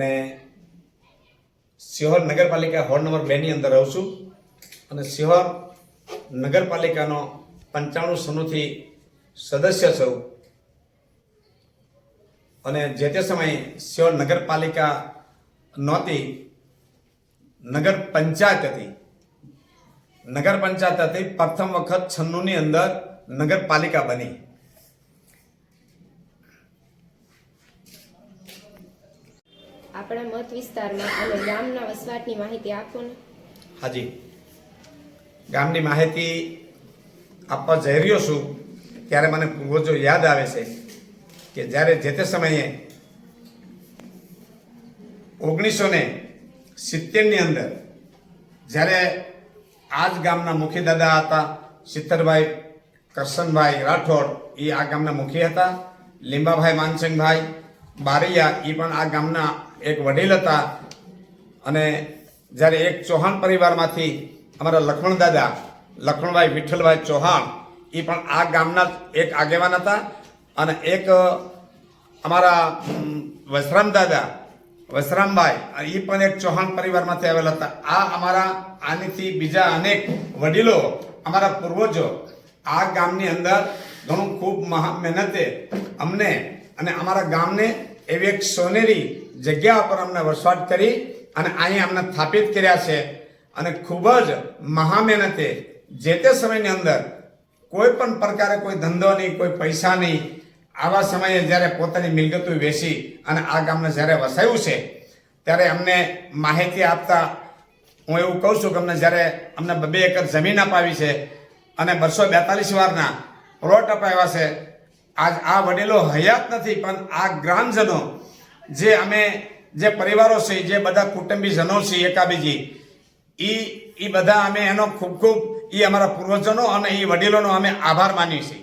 અને સિહોર નગરપાલિકા હોર્ડ નંબર બેની અંદર રહું છું. અને સિહોર નગરપાલિકાનો પંચાણું સનુથી સદસ્ય છું. અને જે તે સમયે સિહોર નગરપાલિકા નહોતી, નગર પંચાયત હતી. નગર પંચાયત હતી. પ્રથમ વખત છન્નુની અંદર નગરપાલિકા બની. આપણા મત વિસ્તારમાં અને ગામના વસવાટની માહિતી આપો ને. હાજી. ગામની માહિતી આપવા જઈ રહ્યો છું, ત્યારે મને પૂર્વજો યાદ આવે છે કે જ્યારે જે તે સમયે ઓગણીસો ને સિત્તેરની અંદર જ્યારે આ જ ગામના મુખી દાદા હતા, સિત્તરભાઈ, કરશનભાઈ રાઠોડ એ આ ગામના મુખી હતા, લીંબાભાઈ માનસિંહભાઈ બારૈયા એ પણ આ ગામના એક વડીલ હતા અને જ્યારે એક ચૌહાણ પરિવારમાંથી અમારા લખમણ દાદા, લખણભાઈ વિઠ્ઠલભાઈ ચૌહાણ એ પણ આ ગામના એક આગેવાન હતા અને એક અમારા વસરામ દાદા, વસરામભાઈ એ પણ એક ચૌહાણ પરિવારમાંથી આવેલા હતા. આ અમારા આનીથી બીજા અનેક વડીલો, અમારા પૂર્વજો, આ ગામની અંદર ઘણું ખૂબ મહા મહેનતે અમને અને અમારા ગામને એવી એક સોનેરી જગ્યા પર અમને વસવાટ કરી અને અહીંયા અમને સ્થાપિત કર્યા છે. અને ખૂબ જ મહા મહેનતે જે તે સમયની અંદર કોઈ પણ પ્રકારે કોઈ ધંધો નહીં, કોઈ પૈસા નહીં, આવા સમયે જ્યારે પોતાની મિલકતો વેચી અને આ ગામને જ્યારે વસાવ્યું છે, ત્યારે અમને માહિતી આપતા હું એવું કહું છું કે અમને જ્યારે અમને બે એકર જમીન અપાવી છે અને બસો બેતાલીસ વારના પ્લોટ અપાવ્યા છે, આજ આ વડીલો હયાત નથી, પણ આ ગ્રામજનો જે અમે જે પરિવારો છે જે બધા કુટુંબીજનો છે એકાબીજી એ એ બધા અમે એનો ખૂબ ખૂબ એ અમારા પૂર્વજોનો અને એ વડીલોનો અમે આભાર માનીએ છીએ.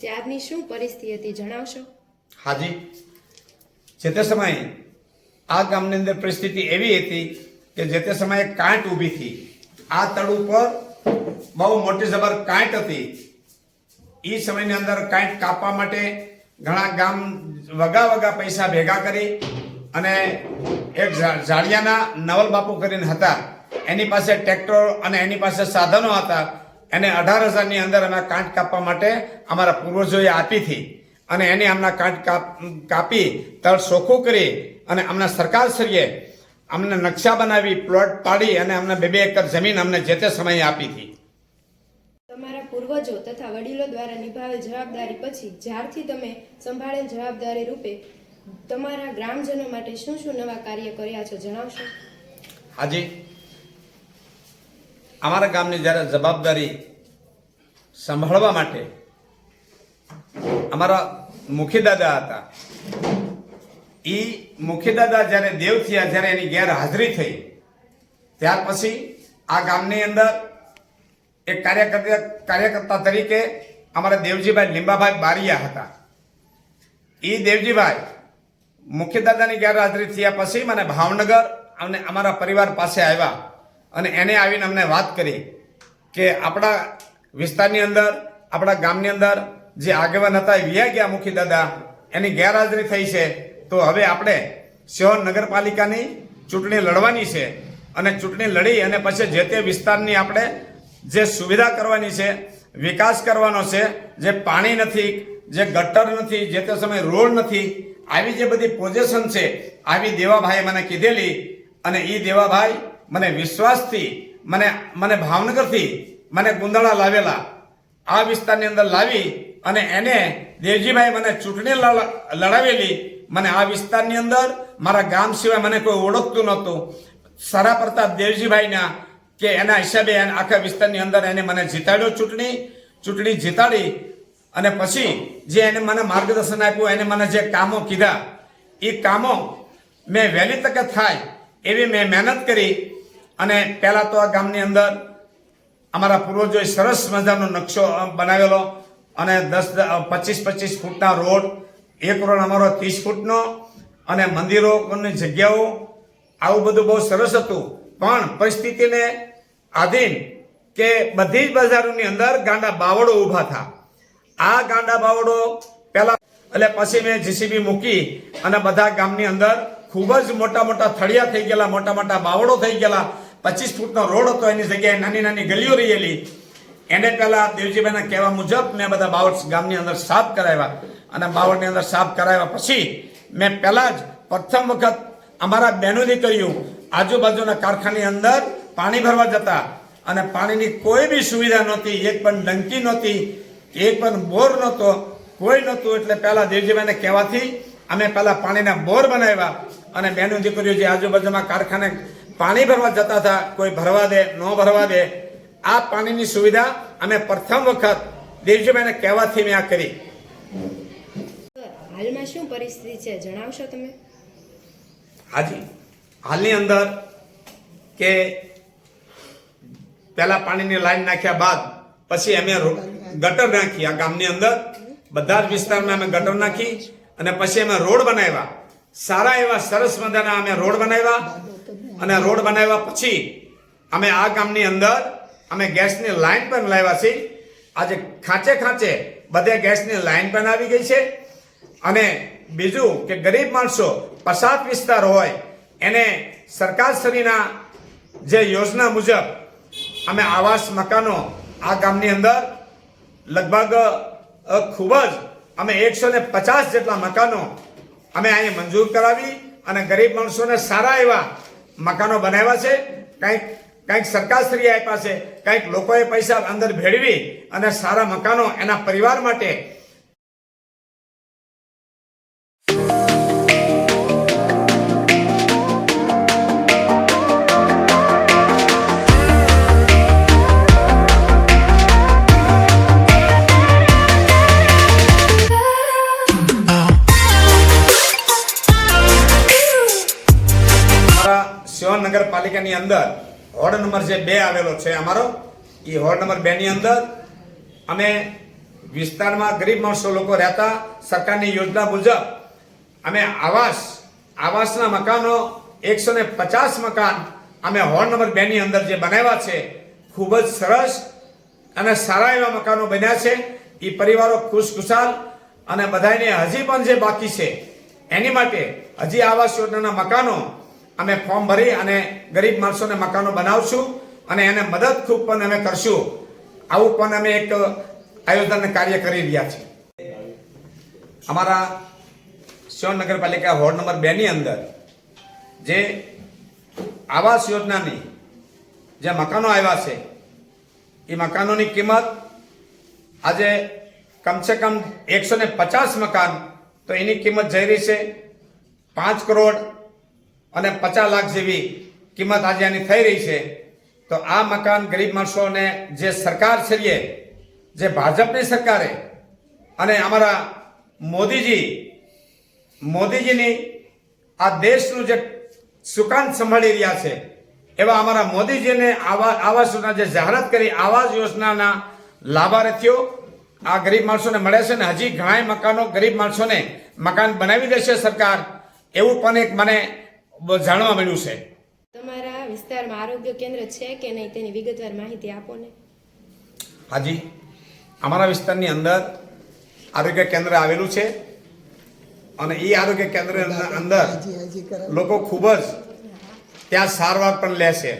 ત્યારની શું પરિસ્થિતિ હતી જણાવશો? હાજી જે તે સમયે આ ગામની અંદર પરિસ્થિતિ એવી હતી કે જે તે સમયે કાંટ ઊભી હતી. આ તળ ઉપર બહુ મોટી જબર કાંટ હતી. એ સમયની અંદર કાંટ કાપવા માટે ઘણા ગામ વગા વગા પૈસા ભેગા કરી અને એક ઝાડિયાના નવલ બાપુ કરીને હતા. એની પાસે ટ્રેક્ટર અને એની પાસે સાધનો હતા. એને અઢાર હજારની અંદર અમે કાંટ કાપવા માટે અમારા પૂર્વજોએ આપી હતી. અને એને આમના કાંટ કાપી તળ ચોખ્ખું કરી અને અમને સરકારશ્રીએ અમને નકશા બનાવી, પ્લોટ પાડી અને અમને બે બે એકર જમીન અમને જે તે સમયે આપી હતી. તમારા પૂર્વજો તથા વડીલો દ્વારા નિભાવેલ જવાબદારી પછી જ્યારથી તમે સંભાળેલ જવાબદારી રૂપે તમારા ગ્રામજનો માટે શું શું નવા કાર્ય કર્યા છો જણાવશો? આજે અમારા ગામની જ્યારે જવાબદારી સંભાળવા માટે અમારા મુખી દાદા હતા એ મુખી દાદા જ્યારે દેવ થયા, જ્યારે એની ગેરહાજરી થઈ, ત્યાર પછી આ ગામની અંદર એક કાર્યકર્તા કાર્યકર્તા તરીકે અમારા દેવજીભાઈ લીંબાભાઈ બારિયા હતા. એ દેવજીભાઈ મુખ્ય દાદાની ગેરહાજરી થયા પછી મને ભાવનગર અને અમારા પરિવાર પાસે આવ્યા અને એને આવીને અમને વાત કરી કે આપણા વિસ્તારની અંદર, આપણા ગામની અંદર જે આગેવાન હતા એ વ્યા ગયા મુખી દાદા, એની ગેરહાજરી થઈ છે. તો હવે આપણે સિહોર નગરપાલિકાની ચૂંટણી લડવાની છે અને ચૂંટણી લડી અને પછી જે તે વિસ્તારની આપણે જે સુવિધા કરવાની છે, વિકાસ કરવાનો છે, જે પાણી નથી, જે ગટર નથી, જે તે સમયે રોડ નથી, આવી જે બધી પોઝિશન છે, આવી દેવાભાઈએ મને કીધેલી અને એ દેવાભાઈ મને વિશ્વાસથી, મને મને ભાવનગરથી મને ગુંદળા લાવેલા. આ વિસ્તારની અંદર લાવી અને એને દેવજીભાઈ મને ચૂંટણી લડ- લડાવેલી. મને આ વિસ્તારની અંદર મારા ગામ સિવાય મને કોઈ ઓળખતું નહોતું. સારા પ્રતાપ દેવજીભાઈના કે એના હિસાબે આખા વિસ્તારની અંદર એને મને જીતાડ્યો ચૂંટણી ચૂંટણી જીતાડી અને પછી જે એને મને માર્ગદર્શન આપ્યું, એને મને જે કામો કીધા એ કામો મેં વહેલી તકે થાય એવી મેં મહેનત કરી અને પહેલાં તો આ ગામની અંદર અમારા પૂર્વજોએ સરસ મજાનો નકશો બનાવેલો અને દસ પચીસ પચીસ ફૂટના રોડ, એક રોડ અમારો ત્રીસ ફૂટનો અને મંદિરોની જગ્યાઓ, આવું બધું બહુ સરસ હતું. પણ પરિસ્થિતિને આધીન કે બધી જ બજારોની અંદર ગાંડા બાવળો ઊભા થા. આ ગાંડા બાવળો પહેલા એટલે પછી મેં જીસીબી મૂકી અને બધા ગામની અંદર ખૂબ જ મોટા મોટા થળિયા થઈ ગયેલા, મોટા મોટા બાવળો થઈ ગયેલા. પચીસ ફૂટનો રોડ હતો, એની જગ્યાએ નાની નાની ગલીઓ રહેલી. એને પહેલા દેવજીભાઈના કહેવા મુજબ મેં બધા બાવળ ગામની અંદર સાફ કરાવ્યા અને બાવળની અંદર સાફ કરાવ્યા પછી મેં પહેલા જ પ્રથમ વખત અમારા બહેનો કર્યું આજુબાજુના કારખાની અંદર પાણી ભરવા જતા અને પાણીની કોઈ બી સુવિધા નહોતી એક પણ ડંકી નહોતી એક પણ બોર નહોતો કોઈ નહોતું. એટલે પહેલા દેવજીભાઈને કહેવાથી અમે પહેલા પાણીના બોર બનાવ્યા અને બેનું દીકરીઓ જે આજુબાજુમાં કારખાને પાણી ભરવા જતા હતા કોઈ ભરવા દે ન ભરવા દે આ પાણીની સુવિધા અમે પ્રથમ વખત દેવજીભાઈને કહેવાથી મેં આ કરી. હાલમાં શું પરિસ્થિતિ છે? જણાવશો તમે? હાજી હાલની અંદર કે પહેલા પાણીની લાઈન નાખ્યા બાદ પછી અમે ગટર નાખી આ ગામની અંદર. બધા જ વિસ્તારમાં અમે ગટર નાખી અને પછી અમે રોડ બનાવ્યા. સારા એવા સરસ મજાના અમે રોડ બનાવ્યા. અને રોડ બનાવ્યા પછી અમે આ ગામની અંદર અમે ગેસની લાઈન પણ લાવ્યા છે આજે ખાંચે ખાંચે બધે ગેસની લાઈન પણ આવી ગઈ છે. અને બીજું કે ગરીબ માણસો પસાત વિસ્તાર હોય, એને સરકારશ્રીના જે યોજના મુજબ અમે આવાસ મકાનો આ ગામની અંદર લગભગ ખૂબ જ અમે એકસો ને પચાસ જેટલા મકાનો અમે અહીંયા મંજૂર કરાવી અને ગરીબ માણસોને સારા એવા મકાનો બનાવ્યા છે. કંઈક કંઈક સરકારશ્રીએ આપ્યા છે, કંઈક લોકોએ પૈસા અંદર ભેળવી અને સારા મકાનો એના પરિવાર માટે અમારા નગરપાલિકાની અંદર વોર્ડ નંબર જે બે આવેલો છે અમારો એ વોર્ડ નંબર બે ની અંદર અમે વિસ્તારમાં ગરીબ માણસો લોકો રહેતા સરકારની યોજના મુજબ અમે આવાસ, આવાસના મકાનો, એકસો ને પચાસ મકાન અમે હોર્ડ નંબર બે ની અંદર જે બનાવ્યા છે, ખૂબ જ સરસ અને સારા એવા મકાનો બન્યા છે. એ પરિવારો ખુશખુશાલ અને બધાને હજી પણ જે બાકી છે, એની માટે હજી આવાસ યોજનાના મકાનો અમે ફોર્મ ભરી અને ગરીબ માણસોને મકાનો બનાવશું અને એને મદદ ખૂબ પણ અમે કરશું. આવું પણ અમે એક આયોજન કાર્ય કરી રહ્યા છીએ. અમારા સિયોન નગરપાલિકા વોર્ડ નંબર બે ની અંદર જે આવાસ યોજનાની જે મકાનો આવ્યા છે, એ મકાનોની કિંમત આજે કમસે કમ એકસો ને પચાસ મકાન, તો એની કિંમત જઈ રહી છે પાંચ કરોડ અને પચાસ લાખ જેવી કિંમત આજે એની થઈ રહી છે, તો આ મકાન ગરીબ માણસોને જે સરકાર છે જે ભાજપની સરકારે અને અમારા મોદીજી, મોદીજીની આ દેશનું જે સુકાન સંભાળી રહ્યા છે, એવા અમારા મોદીજીને આવા આવાસ યોજના જે જાહેરાત કરી, આવાસ યોજનાના લાભાર્થીઓ આ ગરીબ માણસોને મળે છે ને હજી ઘણા મકાનો ગરીબ માણસોને મકાન બનાવી દેશે સરકાર, એવું પણ એક મને જાણવા મળ્યું છે. તમારા વિસ્તારમાં આરોગ્ય કેન્દ્ર છે કે નહીં તેની વિગતવાર માહિતી આપો ને. હાજી અમારા વિસ્તારની અંદર આરોગ્ય કેન્દ્ર આવેલું છે અને એ આરોગ્ય કેન્દ્ર અંદર લોકો ખૂબ જ ત્યાં સારવાર પણ લે છે.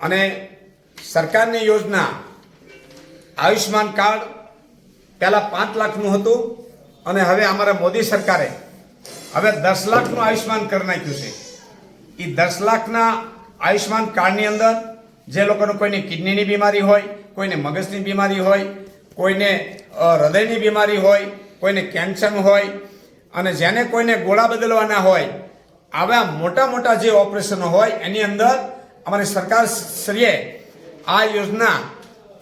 અને સરકારની યોજના આયુષ્માન કાર્ડ પહેલાં પાંચ લાખનું હતું અને હવે અમારા મોદી સરકારે હવે દસ લાખનું આયુષ્યમાન કરી નાખ્યું છે. એ દસ લાખના આયુષ્યમાન કાર્ડની અંદર જે લોકોને કોઈને કિડનીની બીમારી હોય, કોઈને મગજની બીમારી હોય, કોઈને હૃદયની બીમારી હોય, કોઈને કેન્સર હોય, અને જેને કોઈને ગોળા બદલવાના હોય, આવા મોટા મોટા જે ઓપરેશનો હોય, એની અંદર અમારી સરકાર શ્રીએ આ યોજના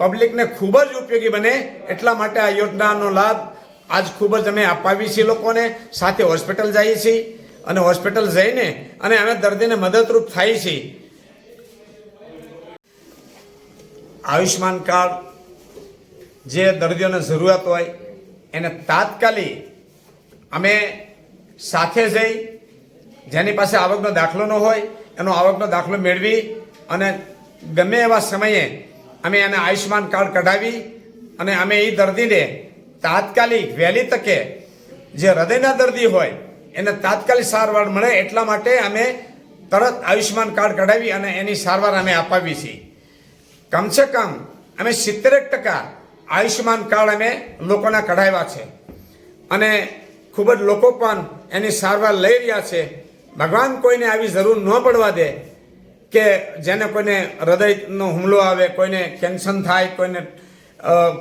પબ્લિકને ખૂબ જ ઉપયોગી બને એટલા માટે આ યોજનાનો લાભ આજ ખૂબ જ અમે અપાવી છીએ લોકોને, સાથે હોસ્પિટલ જઈએ છીએ અને હોસ્પિટલ જઈને અને અમે દર્દીને મદદરૂપ થાય છે આયુષ્માન કાર્ડ જે દર્દીઓને જરૂરિયાત હોય, એને તાત્કાલિક અમે સાથે જઈ, જેની પાસે આવકનો દાખલો ન હોય, એનો આવકનો દાખલો મેળવી અને ગમે એવા સમયે અમે એને આયુષ્માન કાર્ડ કઢાવી અને અમે એ દર્દીને તાત્કાલિક વહેલી તકે જે હૃદયના દર્દી હોય, એને તાત્કાલિક સારવાર મળે એટલા માટે અમે તરત આયુષ્યમાન કાર્ડ કઢાવી અને એની સારવાર અમે અપાવી છીએ. કમસે કમ અમે સિત્તેરેક ટકા આયુષ્યમાન કાર્ડ અમે લોકોના કઢાવ્યા છે. અને ખૂબ જ લોકો પણ એની સારવાર લઈ રહ્યા છે. ભગવાન કોઈને આવી જરૂર ન પડવા દે કે જેને કોઈને હૃદયનો હુમલો આવે, કોઈને કેન્સર થાય, કોઈને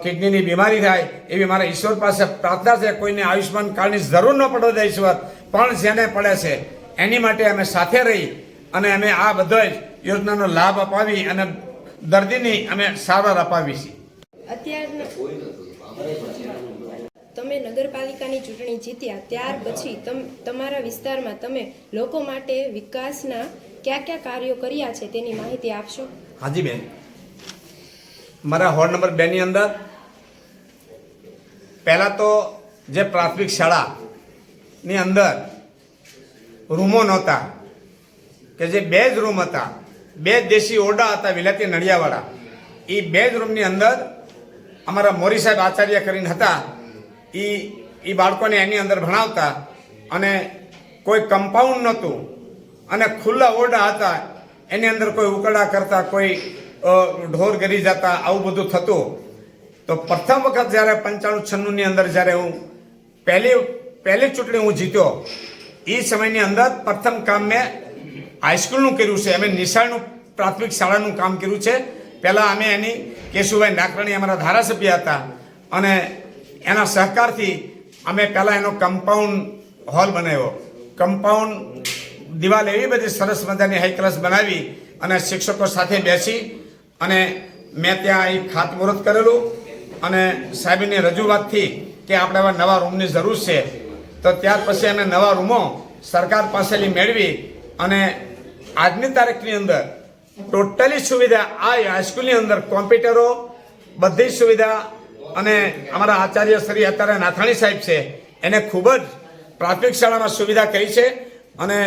કિડનીની બીમારી થાય એવી મારા ઈશ્વર પાસે પ્રાર્થના છે કોઈને આયુષ્યમાન કાર્ડની જરૂર ન પડે દે ઈશ્વર પણ જેને પડે છે એની માટે અમે સાથે રહી અને અમે આ બધો જ યોજનાનો લાભ અપાવી અને દર્દીની અમે સારવાર અપાવી છીએ અત્યારના તમે નગરપાલિકાની ચૂંટણી જીત્યા ત્યાર પછી તમ તમારા વિસ્તારમાં તમે લોકો માટે વિકાસના કયા કયા કાર્યો કર્યા છે તેની માહિતી આપશો? હાજી બેન મારા હોર્ડ નંબર બે ની અંદર. પહેલાં તો જે પ્રાથમિક શાળાની અંદર રૂમો નહોતા, કે જે બે જ રૂમ હતા, બે દેશી ઓરડા હતા વિલાતી નડિયાવાળા એ બે જ રૂમની અંદર અમારા મોરી સાહેબ આચાર્ય કરીને હતા એ એ બાળકોને એની અંદર ભણાવતા અને કોઈ કમ્પાઉન્ડ નહોતું અને ખુલ્લા ઓરડા હતા, એની અંદર કોઈ ઉકળા કરતા, કોઈ ઢોર ગરી જતા, આવું બધું થતું. તો પ્રથમ વખત જ્યારે પંચાણું છન્નુંની અંદર જ્યારે હું પહેલી પહેલી ચૂંટણી હું જીત્યો, એ સમયની અંદર પ્રથમ કામ મેં હાઈસ્કૂલનું કર્યું છે. અમે નિશાળનું પ્રાથમિક શાળાનું કામ કર્યું છે. પહેલાં અમે એની કેશુભાઈ નાકરાણી અમારા ધારાસભ્ય હતા અને એના સહકારથી અમે પહેલાં એનો કમ્પાઉન્ડ હોલ બનાવ્યો. કમ્પાઉન્ડ દિવાલ એવી બધી સરસ મજાની હાઈ ક્લાસ બનાવી અને શિક્ષકો સાથે બેસી અને મેં ત્યાં એ ખાતમુહૂર્ત કરેલું અને સાહેબની રજૂઆતથી કે આપણે આવા નવા રૂમની જરૂર છે, તો ત્યાર પછી અમે નવા રૂમો સરકાર પાસેથી મેળવી અને આજની તારીખની અંદર ટોટલી સુવિધા આ હાઈસ્કૂલની અંદર કોમ્પ્યુટરો, બધી સુવિધા અને અમારા આચાર્ય શ્રી અત્યારે નાથાણી સાહેબ છે, એને ખૂબ જ પ્રાથમિક શાળામાં સુવિધા કરી છે અને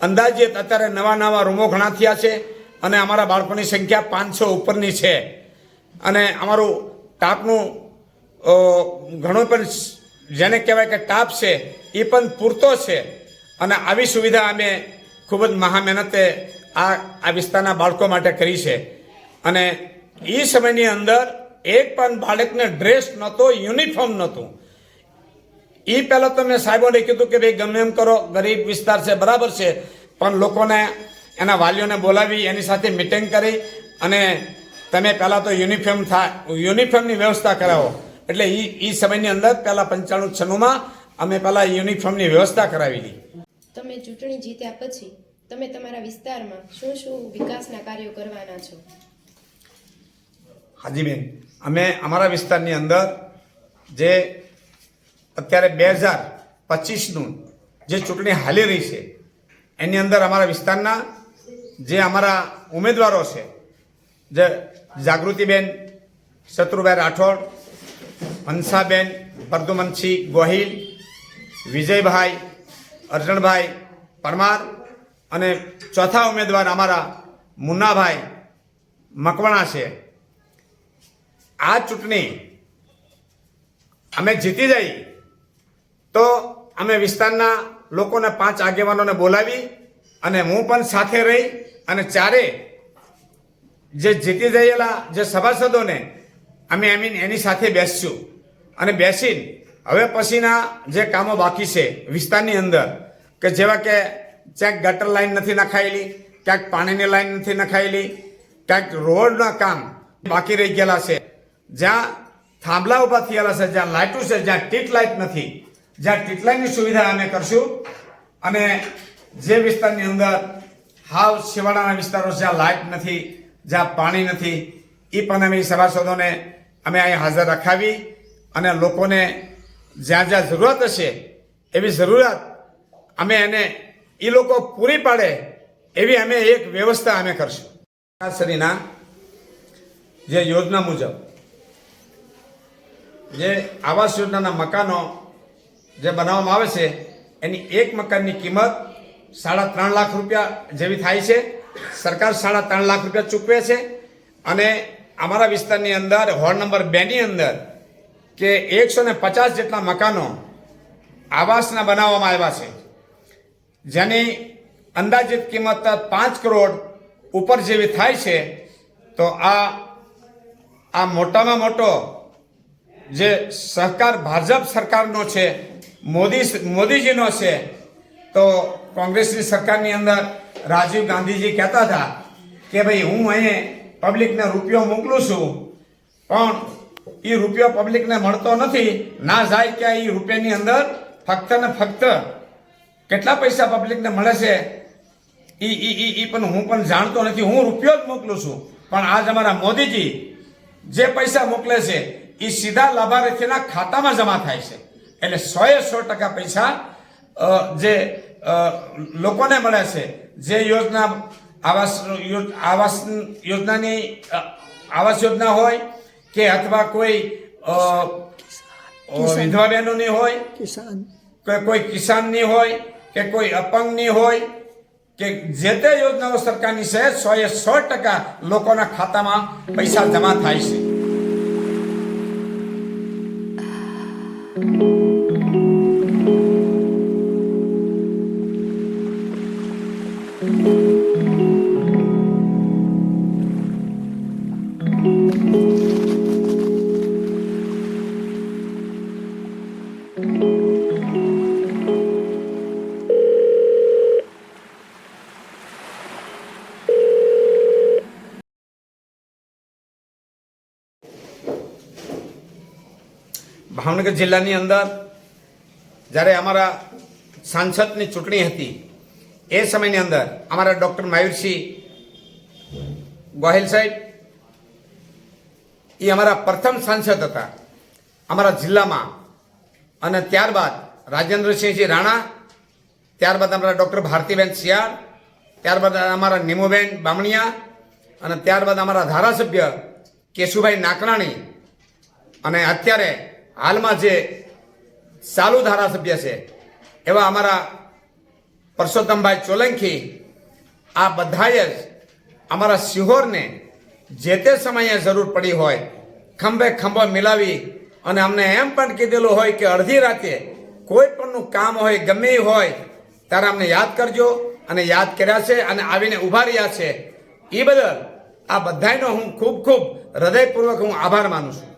અંદાજિત અત્યારે નવા નવા રૂમો ઘણા થયા છે. અને અમારા બાળકોની સંખ્યા પાંચસો ઉપરની છે. અને અમારું ટાપનું ઘણું પણ જેને કહેવાય કે ટાપ છે, એ પણ પૂરતો છે. અને આવી સુવિધા અમે ખૂબ જ મહા મહેનતે આ આ વિસ્તારના બાળકો માટે કરી છે. અને એ સમયની અંદર એક પણ બાળકને ડ્રેસ નહોતો, યુનિફોર્મ નહોતું. એ પહેલાં તો મેં સાહેબોને કીધું કે ભાઈ ગમે એમ કરો, ગરીબ વિસ્તાર છે, બરાબર છે. પણ લોકોને એના વાલીઓને બોલાવી એની સાથે મિટિંગ કરી અને તમે પહેલાં તો યુનિફોર્મ થાય યુનિફોર્મની વ્યવસ્થા કરાવો. એટલે એ એ સમયની અંદર પહેલાં પંચાણું છન્નુંમાં અમે પહેલાં યુનિફોર્મની વ્યવસ્થા કરાવેલી. તમે ચૂંટણી જીત્યા પછી તમે તમારા વિસ્તારમાં શું શું વિકાસના કાર્યો કરવાના છો? હાજીબેન અમે અમારા વિસ્તારની અંદર જે અત્યારે બે હજાર પચીસનું જે ચૂંટણી હાલી રહી છે એની અંદર અમારા વિસ્તારના જે અમારા ઉમેદવારો છે. જે જાગૃતિબેન, શત્રુભાઈ રાઠોડ હંસાબેન પરદુમનસિંહ ગોહિલ, વિજયભાઈ, અર્જણભાઈ પરમાર અને ચોથા ઉમેદવાર અમારા મુન્નાભાઈ મકવાણા છે. આ ચૂંટણી અમે જીતી જઈ તો અમે વિસ્તારના લોકોને પાંચ આગેવાનોને બોલાવી અને હું પણ સાથે રહી અને ચારે જે જીતી ગયેલા જે સભાસદોને અમે આઈ મીન એની સાથે બેસશું. અને બેસીને, હવે પછીના જે કામો બાકી છે વિસ્તારની અંદર, કે જેવા કે ક્યાંક ગટર લાઈન નથી નખાયેલી, ક્યાંક પાણીની લાઈન નથી નખાયેલી, ક્યાંક રોડના કામ બાકી રહી ગયેલા છે. જ્યાં થાંભલા ઊભા થયેલા છે, જ્યાં લાઇટો છે, જ્યાં ટીટ લાઇટ નથી, જ્યાં ટીટ લાઇટની સુવિધા અમે કરશું. અને જે વિસ્તારની અંદર હાવ શિવાડાના વિસ્તારો જ્યાં લાઇટ નથી, જ્યાં પાણી નથી એ પણ અમે સભાસદોને અમે અહીં હાજર રખાવી અને લોકોને જ્યાં જ્યાં જરૂરત હશે એવી જરૂરિયાત અમે એને એ લોકો પૂરી પાડે એવી અમે એક વ્યવસ્થા અમે કરશું. જે યોજના મુજબ, જે આવાસ યોજનાના મકાનો જે બનાવવામાં આવે છે, એની એક મકાનની કિંમત સાડા ત્રણ લાખ રૂપિયા જેવી થાય છે. સરકાર સાડા ત્રણ લાખ રૂપિયા ચૂકવે છે. અને અમારા વિસ્તારની અંદર હોર્ડ નંબર બેની અંદર, કે એકસો ને પચાસ જેટલા મકાનો આવાસના બનાવવામાં આવ્યા છે. જેની અંદાજિત કિંમત પાંચ કરોડ ઉપર જેવી થાય છે, તો આ આ મોટામાં મોટો જે સહકાર, ભાજપ સરકારનો છે, મોદી, મોદીજીનો છે, તો કોંગ્રેસની સરકારની અંદર રાજીવ ગાંધીજી કહેતા હતા કે ભાઈ, હું અહીં પબ્લિકને રૂપિયો મોકલું છું, પણ એ રૂપિયો પબ્લિકને મળતો નથી. ના જાય કે એ રૂપિયાની અંદર ફક્ત ને ફક્ત કેટલા પૈસા પબ્લિકને મળે છે એ ઈ પણ હું પણ જાણતો નથી. હું રૂપિયો જ મોકલું છું. પણ આજ અમારા મોદીજી જે પૈસા મોકલે છે એ સીધા લાભાર્થીના ખાતામાં જમા થાય છે. એટલે સો એ સો ટકા પૈસા જે લોકોને મળે છે. જે યોજના આવાસ આવાસ યોજનાની આવાસ યોજના હોય કે અથવા કોઈ વિધવા બહેનોની હોય કિસાન. કે કોઈ કિસાનની હોય કે કોઈ અપંગની હોય કે જે તે યોજનાઓ સરકારની છે સો એ સો ટકા લોકોના ખાતામાં પૈસા જમા થાય છે. ભાવનગર જિલ્લાની અંદર જ્યારે અમારા સાંસદની ચૂંટણી હતી, એ સમયની અંદર અમારા ડૉક્ટર મયુરસિંહ ગોહિલ સાહેબ એ અમારા પ્રથમ સાંસદ હતા અમારા જિલ્લામાં. અને ત્યારબાદ રાજેન્દ્રસિંહજી રાણા, ત્યારબાદ અમારા ડૉક્ટર ભારતીબેન શિયાળ, ત્યારબાદ અમારા નીમુબેન બામણિયા અને ત્યારબાદ અમારા ધારાસભ્ય કેશુભાઈ નાકરાણી. અને અત્યારે હાલમાં જે ચાલુ ધારાસભ્ય છે, એવા અમારા પરસોત્તમભાઈ ચોલંકી, આ બધાએ જ અમારા સિહોરને જે તે સમયે જરૂર પડી હોય, ખંભે ખંભો મિલાવી અને અમને એમ પણ કીધેલું હોય કે અડધી રાતે કોઈ પણનું કામ હોય, ગમે હોય, ત્યારે અમને યાદ કરજો અને યાદ કર્યા છે અને આવીને ઊભા રહ્યા છે. એ બદલ આ બધાનો હું ખૂબ ખૂબ હૃદયપૂર્વક હું આભાર માનું છું.